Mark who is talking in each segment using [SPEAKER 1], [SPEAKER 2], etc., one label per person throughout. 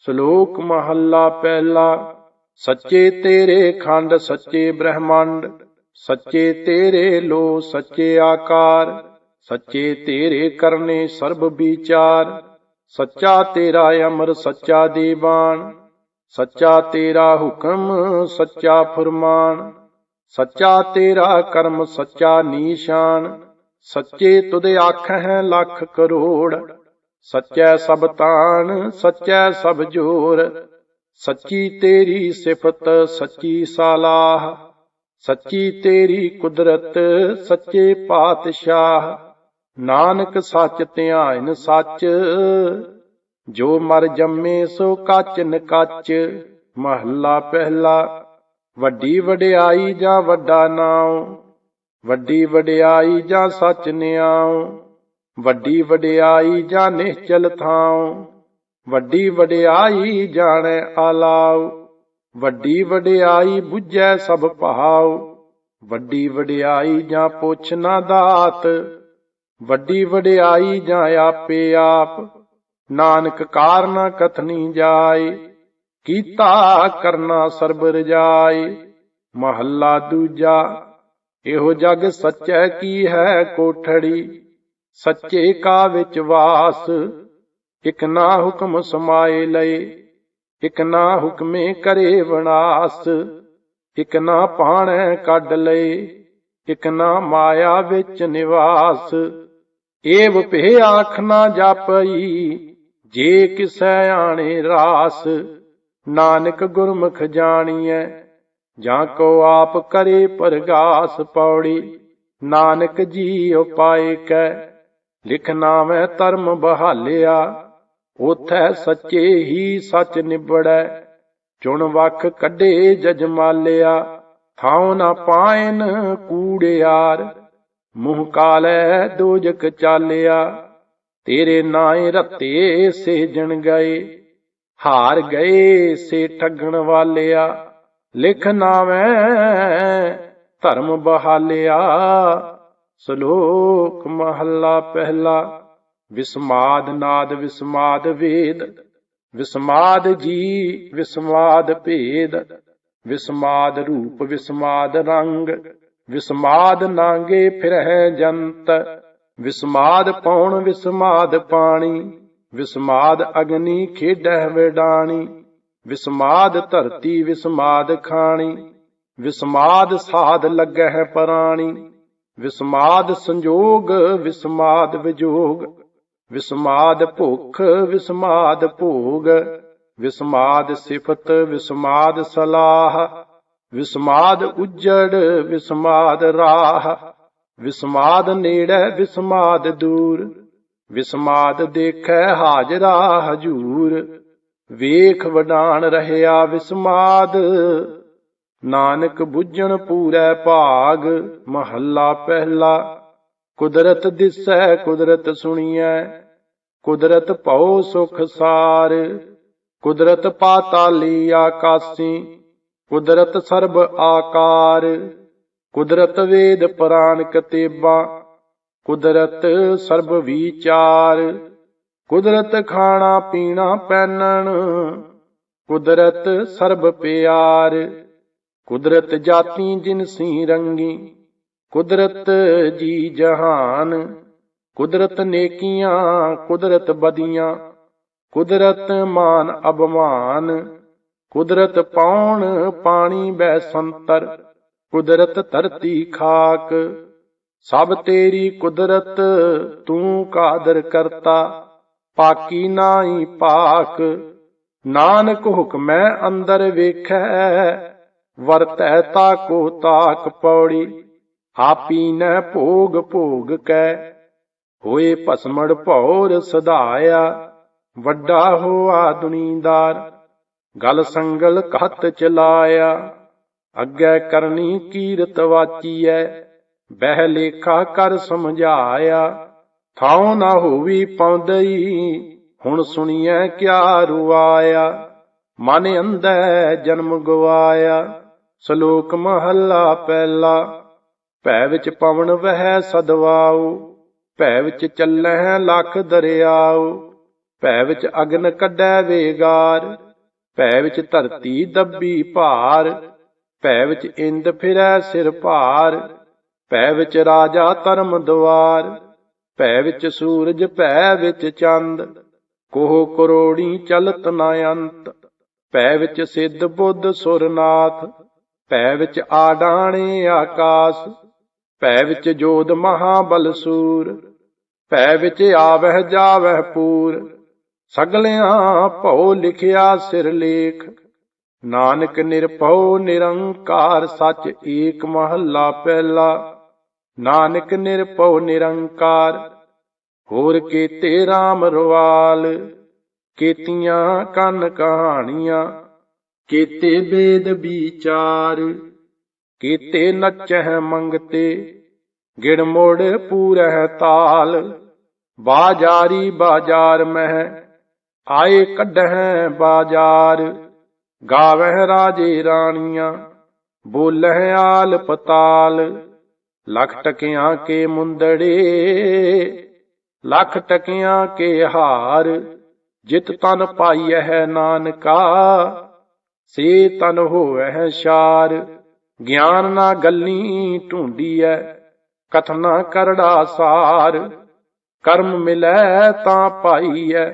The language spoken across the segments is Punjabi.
[SPEAKER 1] ਸ਼ਲੋਕ ਮਹੱਲਾ ਪਹਿਲਾ, ਸੱਚੇ ਤੇਰੇ ਖੰਡ, ਸੱਚੇ ਬ੍ਰਹਮੰਡ, ਸੱਚੇ ਤੇਰੇ ਲੋ, ਸੱਚੇ ਆਕਾਰ, ਸੱਚੇ ਤੇਰੇ ਕਰਨੇ ਸਰਬ ਵਿਚਾਰ, ਸੱਚਾ ਤੇਰਾ ਅਮਰ, ਸੱਚਾ ਦੀਵਾਨ, ਸੱਚਾ ਤੇਰਾ ਹੁਕਮ, ਸੱਚਾ ਫਰਮਾਨ, ਸੱਚਾ ਤੇਰਾ ਕਰਮ, ਸੱਚਾ ਨਿਸ਼ਾਨ, ਸੱਚੇ ਤੁਧ ਹੈ ਲੱਖ ਕਰੋੜ ਸੱਚੈ ਸਭ ਤਾਣ, ਸੱਚੈ ਸਭ ਜੋਰ। ਸੱਚੀ ਤੇਰੀ ਸਿਫਤ, ਸੱਚੀ ਸਾਲਾਹ। ਸੱਚੀ ਤੇਰੀ ਕੁਦਰਤ, ਸੱਚੇ ਪਾਤਸ਼ਾਹ। ਨਾਨਕ ਸੱਚ ਧਿਆਨ ਸੱਚ। ਜੋ ਮਰ ਜੰਮੇ ਸੋ ਕੱਚ ਨਕੱਚ ਮਹੱਲਾ ਪਹਿਲਾ, ਵੱਡੀ ਵਡਿਆਈ ਜਾਂ ਵੱਡਾ ਨਾਮ ਵੱਡੀ ਵਡਿਆਈ ਜਾਂ ਸੱਚ ਨਿਆਉ। ਵੱਡੀ ਵਡਿਆਈ ਜਾਂ ਨਿਹਚਲ ਥਾਉ, ਵੱਡੀ ਵਡਿਆਈ ਜਾਣੈ ਆਲਾਉ, ਵੱਡੀ ਵਡਿਆਈ 부ਝੈ ਸਭ ਭਾਉ ਵੱਡੀ ਵਡਿਆਈ ਜਾਂ ਪੁੱਛ ਨਾ ਦਾਤ, ਵੱਡੀ ਵਡਿਆਈ ਜਾਂ ਆਪੇ ਆਪ, ਨਾਨਕ ਕਾਰਨ ਕਥਨੀ ਜਾਏ, ਕੀਤਾ ਕਰਨਾ ਸਰਬ ਰਜਾਈ ਮਹੱਲਾ ਦੂਜਾ, ਇਹੋ ਜਗ ਸੱਚੈ ਕੀ ਹੈ ਕੋਠੜੀ ਸੱਚੇ ਕਾ ਵਿੱਚ ਵਾਸ, ਇਕ ਨਾ ਹੁਕਮ ਸਮਾਏ ਲਏ, ਇਕ ਨਾ ਹੁਕਮੇ ਕਰੇ ਵਿਨਾਸ਼, ਇਕ ਨਾ ਪਾਣੈ ਕੱਢ ਲਏ, ਇਕ ਨਾ ਮਾਇਆ ਵਿੱਚ ਨਿਵਾਸ। ਏਵ ਭੇ ਆਖ ਨਾ ਜਾਪਈ, ਜੇ ਕਿਸੈ ਆਣੇ ਰਾਸ, ਨਾਨਕ ਗੁਰਮੁਖ ਜਾਣੀਐ, ਜਾਂ ਕੋ ਆਪ ਕਰੇ ਪਰਗਾਸ ਪੌੜੀ, ਨਾਨਕ ਜੀ ਉਪਾਏ ਕੈ। ਲਿਖ ਨਾਮੈ ਧਰਮ ਬਹਾਲਿਆ, ਉਥੈ ਸੱਚੇ ਹੀ ਸੱਚ ਨਿਬੜੈ। ਚੁਣ ਵਖ ਕੱਢੇ ਜਜਮਾਲਿਆ ਥਾਉ ਨਾ ਪਾਇਨ ਕੂੜਿਆਰ ਮੂੰਹ ਕਾਲੈ ਦੋਜਕ ਚਾਲਿਆ, ਤੇਰੇ ਨਾਏ ਰਤੇ ਸੇਜਣ ਗਏ। ਹਾਰ ਗਏ ਸੇ ਠੱਗਣ ਵਾਲਿਆ, ਲਿਖ ਨਾਵੇਂ ਧਰਮ ਬਹਾਲਿਆ। ਸ਼ਲੋਕ ਮਹੱਲਾ ਪਹਿਲਾ, ਵਿਸਮਾਦ ਨਾਦ ਵਿਸਮਾਦ ਵੇਦ, ਵਿਸਮਾਦ ਜੀ ਵਿਸਮਾਦ ਭੇਦ, ਵਿਸਮਾਦ ਰੂਪ ਵਿਸਮਾਦ ਰੰਗ, ਵਿਸਮਾਦ ਨਾਂਗੇ ਫਿਰਹਿ ਜੰਤ, ਵਿਸਮਾਦ ਪੌਣ ਵਿਸਮਾਦ ਪਾਣੀ, ਵਿਸਮਾਦ ਅਗਨੀ ਖੇਡਹਿ ਵਿਡਾਣੀ, ਵਿਸਮਾਦ ਧਰਤੀ ਵਿਸਮਾਦ ਖਾਣੀ, ਵਿਸਮਾਦ ਸਾਧ ਲੱਗਹਿ ਪਰਾਣੀ। ਵਿਸਮਾਦ ਸੰਜੋਗ, ਵਿਸਮਾਦ ਵਿਜੋਗ। ਵਿਸਮਾਦ ਭੁਖ, ਵਿਸਮਾਦ ਭੋਗ। ਵਿਸਮਾਦ ਸਿਫਤ, ਵਿਸਮਾਦ ਸਲਾਹ। ਵਿਸਮਾਦ ਉਜੜ, ਵਿਸਮਾਦ ਰਾਹ। ਵਿਸਮਾਦ ਨੇੜੇ, ਵਿਸਮਾਦ ਦੂਰ। ਵਿਸਮਾਦ ਦੇਖੈ ਹਾਜ਼ਰਾ ਹਜੂਰ। ਵੇਖ ਵਡਾਣ ਰਹਿਆ ਵਿਸਮਾਦ। ਨਾਨਕ 부ਝਣ ਪੂਰੈ ਭਾਗ, ਮਹੱਲਾ ਪਹਿਲਾ। ਕੁਦਰਤ ਦਿਸੈ, ਕੁਦਰਤ ਸੁਣੀਐ। ਕੁਦਰਤ ਭਉ ਸੁਖ ਸਾਰ। ਕੁਦਰਤ ਪਾਤਾਲੀ ਆਕਾਸੀ। ਕੁਦਰਤ ਸਰਬ ਆਕਾਰ। ਕੁਦਰਤ ਵੇਦ ਪੁਰਾਨ ਕਤੇਬਾ। ਕੁਦਰਤ ਸਰਬ ਵਿਚਾਰ। ਕੁਦਰਤ ਖਾਣਾ ਪੀਣਾ ਪਹਿਨਣ ਕੁਦਰਤ ਸਰਬ ਪਿਆਰ। ਕੁਦਰਤ ਜਾਤੀ ਜਿਨਸੀ ਰੰਗੀ, ਕੁਦਰਤ ਜੀ ਜਹਾਨ, ਕੁਦਰਤ ਨੇਕੀਆਂ, ਕੁਦਰਤ ਬਦੀਆਂ, ਕੁਦਰਤ ਮਾਨ ਅਬਮਾਨ ਕੁਦਰਤ ਪਾਉਣ ਪਾਣੀ ਬੈ ਸੰਤਰ, ਕੁਦਰਤ ਧਰਤੀ ਖਾਕ, ਸਭ ਤੇਰੀ ਕੁਦਰਤ ਤੂੰ ਕਾਦਰ ਕਰਤਾ, ਪਾਕੀ ਨਾਹੀ ਪਾਕ, ਨਾਨਕ ਹੁਕਮੈ ਅੰਦਰ ਵੇਖੈ ਵਰਤੈ ਤਾ ਕੋ ਤਾਕ ਪੌੜੀ, ਆਪੀ ਨ ਭੋਗ ਭੋਗ ਕੈ। ਹੋਏ ਭਸਮੜ ਭੌਰ ਸਦਾਇਆ ਵੱਡਾ ਹੋਆ ਦੁਨੀਦਾਰ। ਗਲ ਸੰਗਲ ਕਹਤ ਚਲਾਇਆ, ਅੱਗੇ ਕਰਨੀ ਕੀਰਤ ਵਾਚੀਐ। ਬਹਿ ਲੇਖਾ ਕਰ ਸਮਝਾਇਆ, ਥਾਉ ਨਾ ਹੋਵੀ ਪੌਂਦਈ, ਹੁਣ ਸੁਣੀਐ ਕਿਆ ਰੁਆਇਆ। ਮਨ ਅੰਧੈ ਜਨਮ ਗਵਾਇਆ। ਸ਼ਲੋਕ ਮਹੱਲਾ ਪਹਿਲਾ। ਭੈ ਵਿੱਚ ਪਵਨ ਵਹਿ ਸਦਵਾਉ, ਭੈ ਵਿੱਚ ਚੱਲੈ ਲੱਖ ਦਰਿਆਉ, ਭੈ ਵਿੱਚ ਅਗਨ ਕੱਢੈ ਵੇਗਾਰ, ਭੈ ਵਿੱਚ ਧਰਤੀ ਦੱਬੀ ਭਾਰ, ਭੈ ਵਿੱਚ ਇੰਦ ਫਿਰੈ ਸਿਰ ਭਾਰ, ਭੈ ਵਿੱਚ ਰਾਜਾ ਧਰਮ ਦੁਆਰ ਭੈ ਵਿੱਚ ਸੂਰਜ, ਭੈ ਵਿੱਚ ਚੰਦ, ਕੋਹ ਕਰੋੜੀ ਚਲਤ ਨ ਅੰਤ, ਭੈ ਵਿੱਚ ਸਿੱਧ ਬੁੱਧ ਸੁਰਨਾਥ ਭੈ ਵਿੱਚ ਆਡਾਣੇ ਆਕਾਸ, ਭੈ ਵਿੱਚ ਜੋਧ ਮਹਾਬਲ ਸੂਰ, ਭੈ ਵਿੱਚ ਆਵਹਿ ਜਾਵਹਿ ਪੂਰ, ਸਗਲਿਆਂ ਭਉ ਲਿਖਿਆ ਸਿਰ ਲੇਖ, ਨਾਨਕ ਨਿਰਭਉ ਨਿਰੰਕਾਰ ਸਚ ਏਕ ਮਹੱਲਾ ਪਹਿਲਾ, ਨਾਨਕ ਨਿਰਭਉ ਨਿਰੰਕਾਰ, ਹੋਰ ਕੀਤੇ RAM ਰਵਾਲ ਕੀਤੀਆਂ ਕੰਨ ਕਹਾਣੀਆਂ ਕੀਤੇ ਬੇਦ ਵਿਚਾਰ, ਕੀਤੇ ਨਚਹਿ ਮੰਗਤੇ ਗਿੜ ਮੋੜ ਪੂਰਹਿ ਤਾਲ, ਬਾਜਾਰੀ ਬਾਜ਼ਾਰ ਮਹਿ, ਆਏ ਕੱਢਹਿ ਬਾਜ਼ਾਰ, ਗਾਵਹਿ ਰਾਜੇ ਰਾਣੀਆਂ, ਬੋਲਹਿ ਆਲ ਪਤਾਲ, ਲਖ ਟਕਿਆਂ ਕੇ ਮੁੰਦੜੇ, ਲਖ ਟਕਿਆਂ ਕੇ ਹਾਰ, ਜਿਤ ਤਨ ਪਾਈਐ ਨਾਨਕਾ ਸੇ ਤਨ ਹੋਵੈ ਸ਼ਾਰ, ਗਿਆਨ ਨਾ ਗੱਲੀ ਢੂੰਡੀਐ, ਕਥਨਾ ਕਰੜਾ ਸਾਰ, ਕਰਮ ਮਿਲੈ ਤਾਂ ਪਾਈਐ,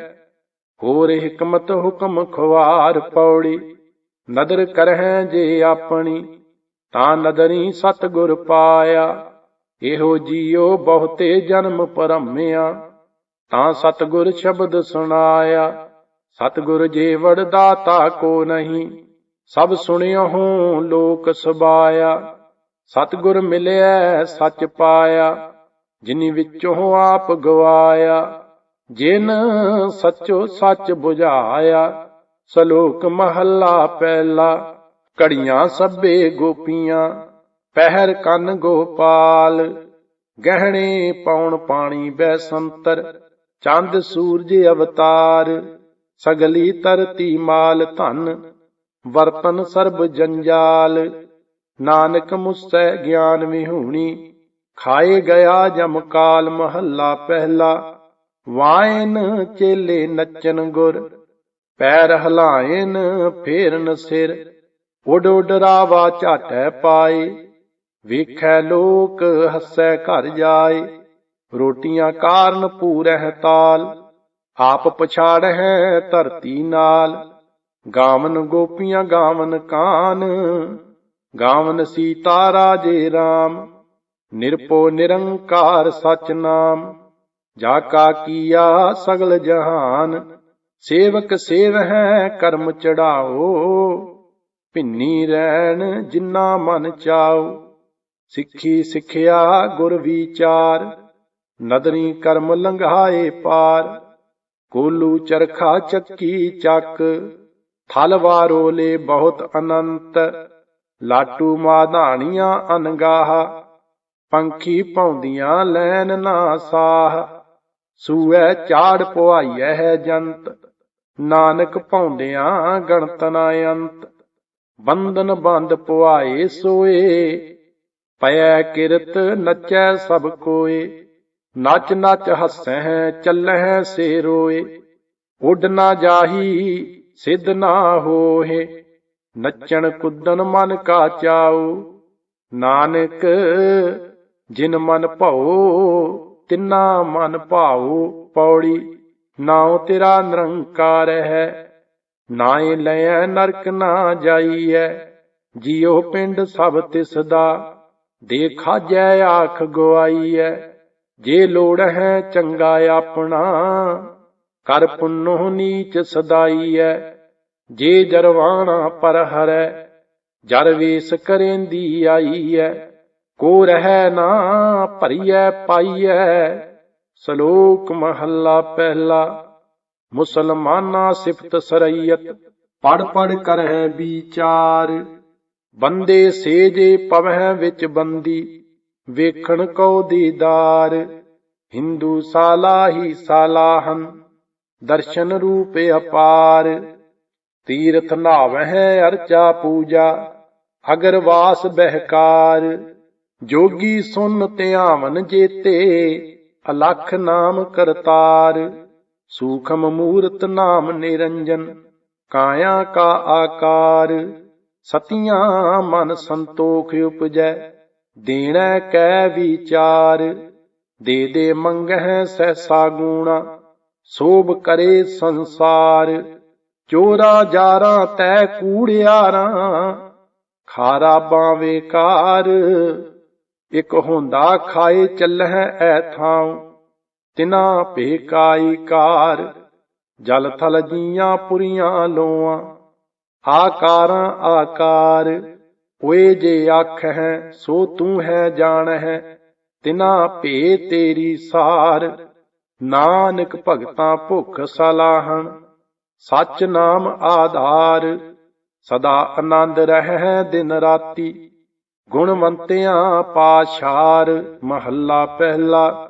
[SPEAKER 1] ਹੋਰ ਹਕਮਤ ਹੁਕਮ ਖਵਾਰ ਪੌੜੀ, ਨਦਰ ਕਰਹਿ ਜੇ ਆਪਣੀ, ਤਾਂ ਨਦਰੀ ਸਤਗੁਰ ਪਾਇਆ, ਇਹੋ ਜੀਉ ਬਹੁਤੇ ਜਨਮ ਪਰਮਿਆ, ਤਾਂ ਸਤਗੁਰ ਸ਼ਬਦ ਸੁਣਾਇਆ ਸਤਗੁਰ ਜੇ ਵਡਦਾਤਾ ਕੋ ਨਹੀਂ, ਸਭ ਸੁਣਿਓ ਲੋਕ ਸਬਾਇਆ ਸਤਗੁਰ ਮਿਲਿਆ ਸੱਚ ਪਾਇਆ, ਜਿਨੀ ਵਿੱਚੋਂ ਆਪ ਗਵਾਇਆ। ਜਿਨ ਸੱਚੋ ਸੱਚ 부ਝਾਇਆ ਸਲੋਕ ਮਹੱਲਾ ਪਹਿਲਾ। ਕੜੀਆਂ ਸਭੇ ਗੋਪੀਆਂ, ਪਹਿਰ ਕੰਨ ਗੋਪਾਲ। ਗਹਿਣੇ ਪਾਉਣ ਪਾਣੀ ਬੈਸੰਤਰ ਚੰਦ ਸੂਰਜ ਅਵਤਾਰ। ਸਗਲੀ ਤਰਤੀ ਮਾਲ ਧਨ, ਵਰਤਨ ਸਰਬ ਜੰਜਾਲ। ਨਾਨਕ ਮੁਸੈ ਗਿਆਨ ਵਿਹੂਣੀ, ਖਾਏ ਗਿਆ ਜਮ ਕਾਲ ਮਹੱਲਾ ਪਹਿਲਾ। ਵਾਇਨ ਚੇਲੇ ਨੱਚਨ ਗੁਰ, ਪੈਰ ਹਲਾਇਨ ਫੇਰਨ ਸਿਰ। ਉਡ ਉਡ ਰਾਵਾ ਝਾਟੈ ਪਾਏ, ਵੇਖੈ ਲੋਕ ਹੱਸੈ ਘਰ ਜਾਏ। ਰੋਟੀਆਂ ਕਾਰਨ ਪੂਰਹਿ ਤਾਲ ਆਪ ਪਛਾੜ ਪਛਾੜਹਿ ਧਰਤੀ ਨਾਲ, ਗਾਵਨ ਗੋਪੀਆਂ ਗਾਵਨ ਕਾਨ, ਗਾਵਨ ਸੀਤਾ ਰਾਜੇ RAM ਨਿਰਪੋ ਨਿਰੰਕਾਰ ਸਚ ਨਾਮ ਜਾ ਕਾ ਕੀਆ ਸਗਲ ਜਹਾਨ, ਸੇਵਕ ਸੇਵ ਹੈ ਕਰਮ ਚੜਾਓ, ਭਿੰਨੀ ਰਹਿਣ ਜਿਨਾ ਮਨ ਚਾਓ, ਸਿੱਖੀ ਸਿੱਖਿਆ ਗੁਰ ਵਿਚਾਰ, ਨਦਰੀ ਕਰਮ ਲੰਘਾਏ ਪਾਰ। ਕੋਲੂ ਚਰਖਾ ਚੱਕੀ ਚੱਕ, ਥਲ ਵਾਰੋਲੇ ਬਹੁਤ ਅਨੰਤ, ਲਾਟੂ ਮਾਧਾਣੀਆਂ ਅਨਗਾਹ, ਪੰਖੀ ਪਾਉਂਦੀਆਂ ਲੈਨ ਨਾ ਸਾਹ, ਸੂਐ ਚਾੜ ਪੁਆਈਐ ਹੈ ਜੰਤ, ਨਾਨਕ ਪਾਉਂਦਿਆਂ ਗਣਤ ਨਾ ਅੰਤ, ਬੰਧਨ ਬੰਦ ਪੁਆਏ ਸੋਏ ਪਇਐ ਕਿਰਤ ਨੱਚੈ ਸਭ ਕੋਏ। ਨਚ ਨਚ ਹੱਸੈ ਚੱਲਹਿ ਸੇ ਰੋਏ ਉੱਡ ਨਾ ਜਾਹੀ ਸਿੱਧ ਨਾ ਹੋਏ ਨੱਚਣ ਕੁੱਦਨ ਮਨ ਕਾ ਚਾਉ ਨਾਨਕ ਜਿਨ ਮਨ ਭਉ, ਤਿੰਨਾ ਮਨ ਭਾਉ। ਪੌੜੀ, ਨਾਉ ਤੇਰਾ ਨਿਰੰਕਾਰ ਹੈ, ਨਾਏ ਲੈ ਨਰਕ ਨਾ ਜਾਈਐ। ਜਿਉ ਪਿੰਡ ਸਭ ਤਿਸ ਦਾ ਦੇਖਾ ਜੈ ਆਖ ਗਵਾਈਐ ਜੇ ਲੋੜ ਹੈ ਚੰਗਾ ਆਪਣਾ, ਕਰ ਪੁੰਨੋ ਨੀਚ ਐ ਜੇ ਜਰਵਾਣਾ ਪਰ ਹਰੈ, ਜਰ ਵੇਸ ਕਰੇਂਦੀ ਆਈਐ। ਕੋ ਰਹਿ ਨਾ ਭਰੀਐ ਪਾਈਐ। ਸ਼ਲੋਕ ਮਹੱਲਾ ਪਹਿਲਾ, ਮੁਸਲਮਾਨਾ ਸਿਫਤ ਸਰਈਅਤ। ਪੜ ਪੜ ਕਰਹਿ ਵਿਚਾਰ, ਬੰਦੇ ਸੇਜੇ ਪਵਹਿ ਵਿੱਚ ਬੰਦੀ। ਵੇਖਣ ਕਉ ਦੀਦਾਰ, ਹਿੰਦੂ ਸਾਲਾਹੀ ਸਾਲਾਹਨ ਦਰਸ਼ਨ ਰੂਪ ਅਪਾਰ। ਤੀਰਥ ਨਾਵਹਿ ਅਰਚਾ ਪੂਜਾ, ਅਗਰ ਵਾਸ ਬਹਿਕਾਰ। ਜੋਗੀ ਸੁਨ ਧਿਆਵਨ ਜੇਤੇ, ਅਲਖ ਨਾਮ ਕਰਤਾਰ। ਸੂਖਮ ਮੂਰਤ ਨਾਮ ਨਿਰੰਜਨ, ਕਾਇਆ ਕਾ ਆਕਾਰ। ਸਤੀਆਂ ਮਨ ਸੰਤੋਖ ਉਪਜੈ ਦੇਣਾ ਕੈ ਵਿਚਾਰ, ਦੇ ਦੇ ਮੰਗਹਿ ਸਹਿਸਾ ਗੁਣਾ, ਸੋਭ ਕਰੇ ਸੰਸਾਰ, ਚੋਰਾ ਜਾਰਾ ਤੈ ਕੂੜਿਆਰਾਂ ਖਾਰਾ ਬਾਵੇਂ ਕਾਰ, ਇਕ ਹੁੰਦਾ ਖਾਏ ਚੱਲਹਿ ਐ ਥਾਉ, ਤਿਨਾ ਭੇਕਾਈ ਕਾਰ, ਜਲ ਥਲ ਜੀਆਂ ਪੁਰੀਆਂ ਲੋਆਂ, ਆਕਾਰਾਂ ਆਕਾਰ ਓਏ ਜੇ ਆਖ ਹੈ ਸੋ ਤੂੰ ਹੈ ਜਾਣ ਹੈ ਤਿਨਾ ਭੇ ਤੇਰੀ ਸਾਰ। ਨਾਨਕ ਭਗਤਾਂ ਭੁਖ ਸਲਾਹਣ, ਸਚ ਨਾਮ ਆਧਾਰ। ਸਦਾ ਆਨੰਦ ਰਹਿ ਦਿਨ ਰਾਤੀ, ਗੁਣਵੰਤਿਆਂ ਪਾਸ਼ਾਰ ਮਹੱਲਾ ਪਹਿਲਾ।